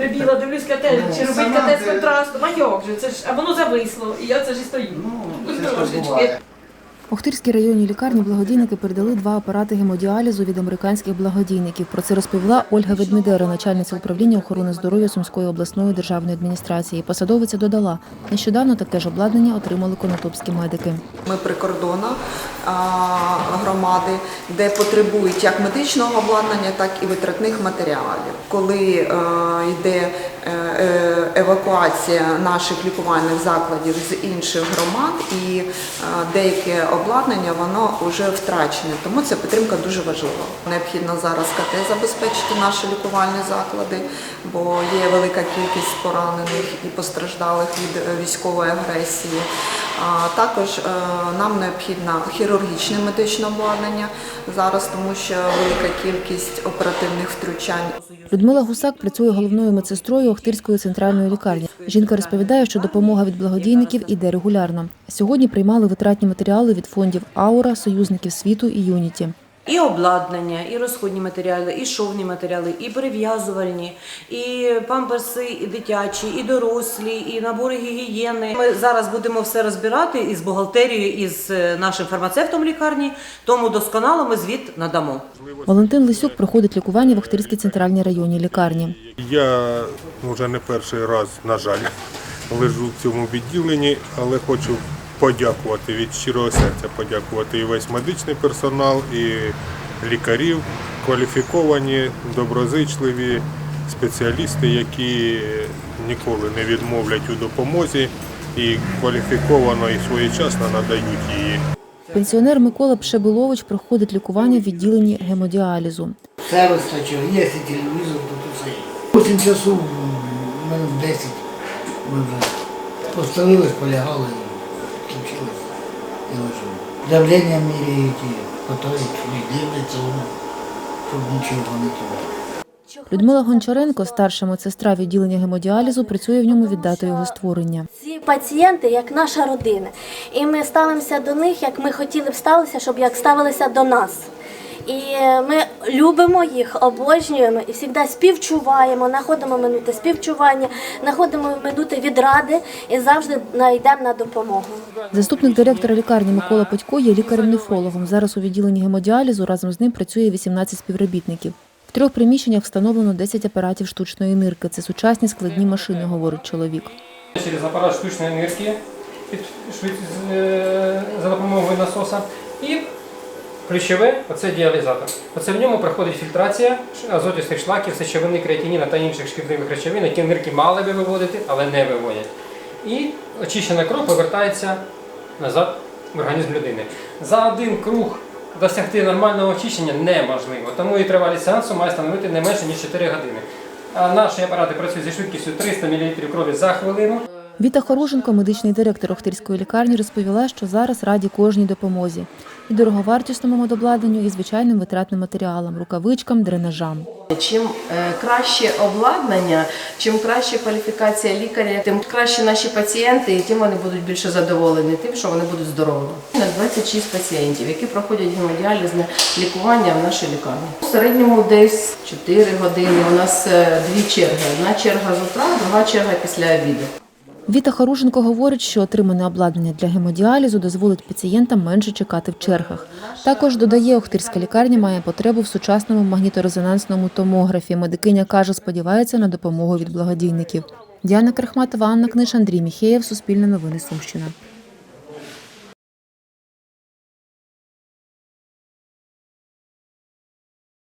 Прибіла, дивлюсь катет, Ну, чи робить сама ти- контрастом, а як же? Це ж, а воно зависло, і я це ж і стою. Ну, це ж буває. Охтирській районній лікарні благодійники передали два апарати гемодіалізу від американських благодійників. Про це розповіла Ольга Ведмідера, начальниця управління охорони здоров'я Сумської обласної державної адміністрації. Посадовиця додала, нещодавно таке ж обладнання отримали конотопські медики. Ми прикордонна громади, де потребують як медичного обладнання, так і витратних матеріалів. Коли е, йде е, е, евакуація наших лікувальних закладів з інших громад, і е, деяке обладнання воно вже втрачене, тому ця підтримка дуже важлива. Необхідно зараз КТ забезпечити наші лікувальні заклади, бо є велика кількість поранених і постраждалих від е, військової агресії. Також е, нам необхідно хірургічне медичне обладнання зараз, тому що велика кількість оперативних втручань. Людмила Гусак працює головною медсестрою Охтирської центральної лікарні. Жінка розповідає, що допомога від благодійників іде регулярно. Сьогодні приймали витратні матеріали від фондів Аура, союзників світу і Юніті. І обладнання, і розходні матеріали, і шовні матеріали, і перев'язувальні, і памперси, і дитячі, і дорослі, і набори гігієни. Ми зараз будемо все розбирати із бухгалтерією, із е, нашим фармацевтом лікарні, тому досконало ми звіт надамо. Валентин Лисюк проходить лікування в Охтирській центральній районній лікарні. Я вже не перший раз, на жаль, лежу в цьому відділенні, але хочу подякувати від щирого серця, подякувати і весь медичний персонал, і лікарів, кваліфіковані, доброзичливі спеціалісти, які ніколи не відмовлять у допомозі і кваліфіковано і своєчасно надають її. Пенсіонер Микола Пшебилович проходить лікування в відділенні гемодіалізу. Все вистачило. Є і телевізор, тут усе є. 8 часу, минут 10 ми вже постелились, полягали і. Давлення міряють і готують, і дивляться воно, щоб нічого не творило. Людмила Гончаренко, старша медсестра відділення гемодіалізу, працює в ньому від дати його створення. Ці пацієнти як наша родина. І ми ставимося до них, як ми хотіли б сталися, щоб як ставилися до нас. І ми любимо їх, обожнюємо і завжди співчуваємо, знаходимо минути співчування, знаходимо минути відради і завжди йдемо на допомогу. Заступник директора лікарні Микола Петько є лікарем-нефрологом. Зараз у відділенні гемодіалізу разом з ним працює 18 співробітників. В трьох приміщеннях встановлено 10 апаратів штучної нирки. Це сучасні складні машини, говорить чоловік. через апарат штучної нирки е, за допомогою насоса. І ключове оце діалізатор. Оце в ньому проходить фільтрація азотістих шлаків, сечовини, креатиніна та інших шкідливих речовин, які нирки мали би виводити, але не виводять. І очищена кров повертається назад в організм людини. За один круг досягти нормального очищення неможливо, тому і тривалість сеансу має становити не менше ніж 4 години. А наші апарати працюють зі швидкістю 300 мл крові за хвилину. Віта Хоруженко, медичний директор Охтирської лікарні, розповіла, що зараз раді кожній допомозі і дороговартісному медобладнанню, і звичайним витратним матеріалам, рукавичкам, дренажам. Чим е, краще обладнання, чим краще кваліфікація лікаря, тим краще наші пацієнти, і тим вони будуть більше задоволені тим, що вони будуть здоровими. У нас 26 пацієнтів, які проходять гемодіалізне лікування в нашій лікарні. У середньому десь 4 години. У нас е, дві черги. Одна черга з утра, друга черга після обіду. Віта Харушенко говорить, що отримане обладнання для гемодіалізу дозволить пацієнтам менше чекати в чергах. Також додає, Охтирська лікарня має потребу в сучасному магніторезонансному томографі. Медикиня каже, сподівається на допомогу від благодійників. Діана Крахматова, Анна Книж, Андрій Міхеєв, Суспільне новини Сумщина.